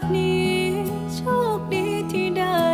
ตินี้โชคดีที่ได้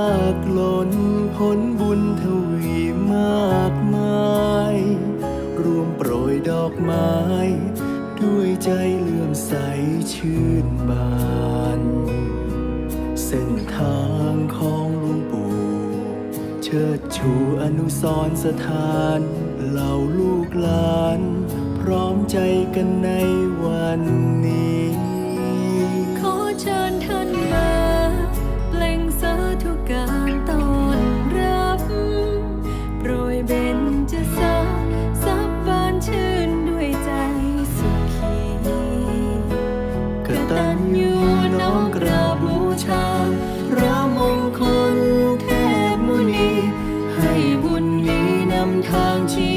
ากล้นผลบุญทวีมากมาย รวมโปรยดอกไม้ ด้วยใจเลื่อมใสชื่นบาน เส้นทางของลุงปู่ เชิดชูอนุสรสถานเหล่าลูกหลาน พร้อมใจกันในวันนี้ อน้องกราบบูชา พระมงคลเทพมุนี ให้บุญนี้นำทางชี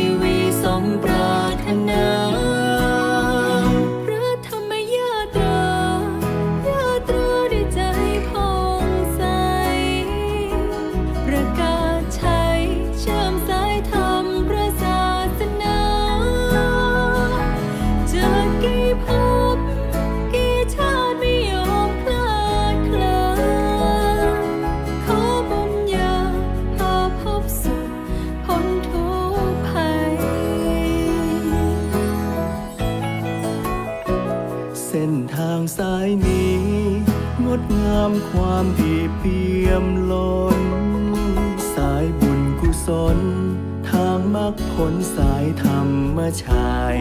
เส้นทางสายนี้ งดงามความดีเพียมล้น สายบุญกุศล ทางมรรคผลสายธรรมชัย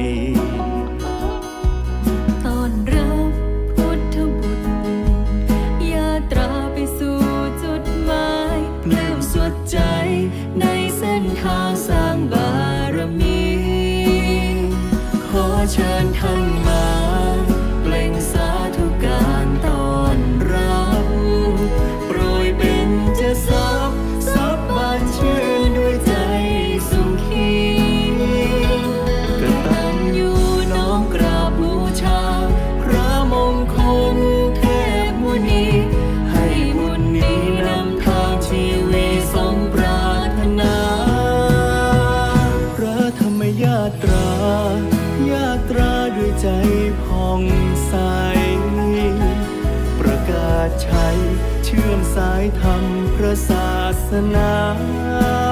องใส ประกาศใช้เชื่อมสายธรรมพระศาสนา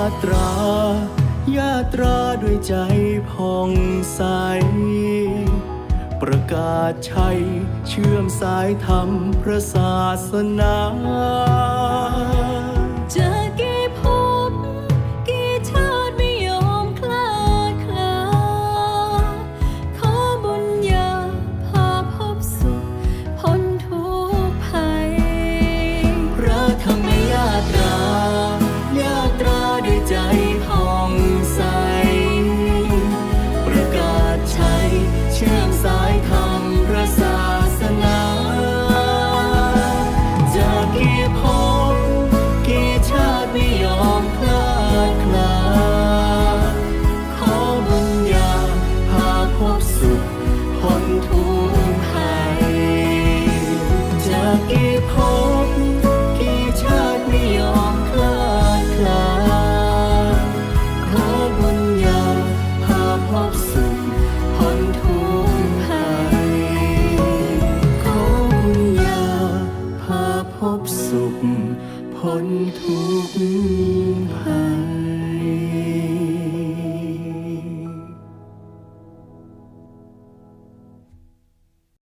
าตรา ยาตราด้วยใจผ่องใส ประกาศชัยเชื่อมสายธรรมพระศาสนา คนทุกข์ภัย